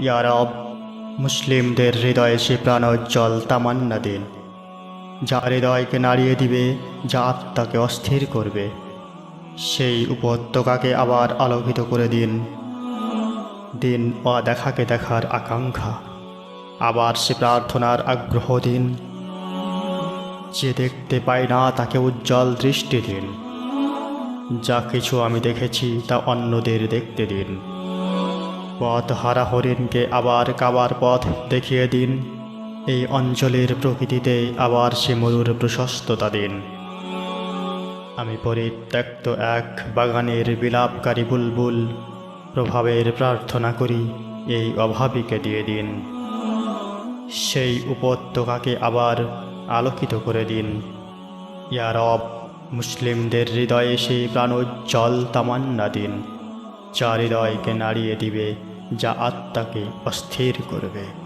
ইয়ারব মুসলিমদের হৃদয়ে সে প্রাণোজ্জ্বল তামান্না দিন যা হৃদয়কে নাড়িয়ে দিবে, যা আত্মাকে অস্থির করবে। সেই উপত্যকাকে আবার আলোকিত করে দিন। দিন অদেখাকে দেখার আকাঙ্ক্ষা, আবার সে প্রার্থনার আগ্রহ দিন। যে দেখতে পায় না তাকে উজ্জ্বল দৃষ্টি দিন। যা কিছু আমি দেখেছি তা অন্যদের দেখতে দিন। পথ হারা হরিণকে আবার কাবার পথ দেখিয়ে দিন। এই অঞ্চলের প্রকৃতিতে আবার সে মরুর প্রশস্ততা দিন। আমি পরিত্যক্ত এক বাগানের বিলাপকারী বুলবুল, প্রভাবের প্রার্থনা করি এই অভাবীকে দিয়ে দিন। সেই উপত্যকাকে আবার আলোকিত করে দিন। ইয়ারব মুসলিমদের হৃদয়ে সেই প্রাণোজ্জ্বল তামান্না দিন। যা হৃদয়কে নাড়িয়ে দিবে যা আত্মাকে অস্থির করবে।